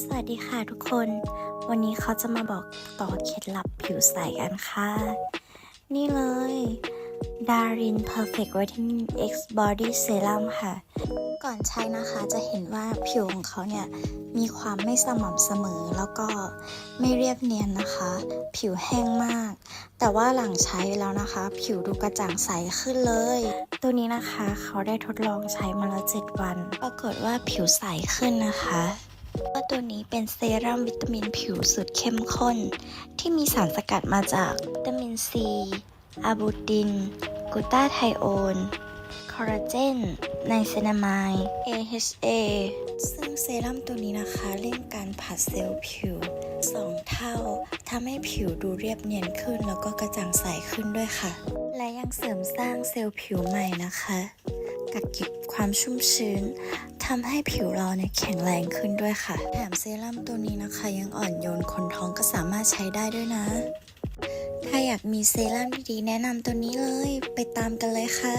สวัสดีค่ะทุกคน วันนี้เขาจะมาบอกต่อเคล็ดลับผิวใสกันค่ะ นี่เลย Darin Perfect Whitening X Body Serum ค่ะ ก่อนใช้นะคะจะเห็นว่าผิวของเขาเนี่ย มีความไม่สม่ำเสมอแล้วก็ไม่เรียบเนียนนะคะ ผิวแห้งมาก แต่ว่าหลังใช้แล้วนะคะ ผิวดูกระจ่างใสขึ้นเลย ตัวนี้นะคะเขาได้ทดลองใช้มาแล้ว 7 วัน ปรากฏว่าผิวใสขึ้นนะคะ ว่าตัวนี้เป็นเซรั่มวิตามินผิวสุดเข้มข้น ที่มีสารสกัดมาจากวิตามินซีอะบูติน กูตาไทโอนคอลลาเจน ไนซินามาย AHA ซึ่งเซรั่มตัวนี้นะคะเร่งการผัดเซลล์ผิว 2 เท่าทำให้ผิวดูเรียบเนียนขึ้น แล้วก็กระจ่างใสขึ้นด้วยค่ะ และยังเสริมสร้างเซลล์ผิวใหม่นะคะ กักเก็บความชุ่มชื้น ทำให้ผิวเราเนี่ยแข็งแรงขึ้นด้วยค่ะ แถมเซรั่มตัวนี้นะคะ ยังอ่อนโยนคนท้องก็สามารถใช้ได้ด้วยนะ ถ้าอยากมีเซรั่มดีๆแนะนำตัวนี้เลย ไปตามกันเลยค่ะ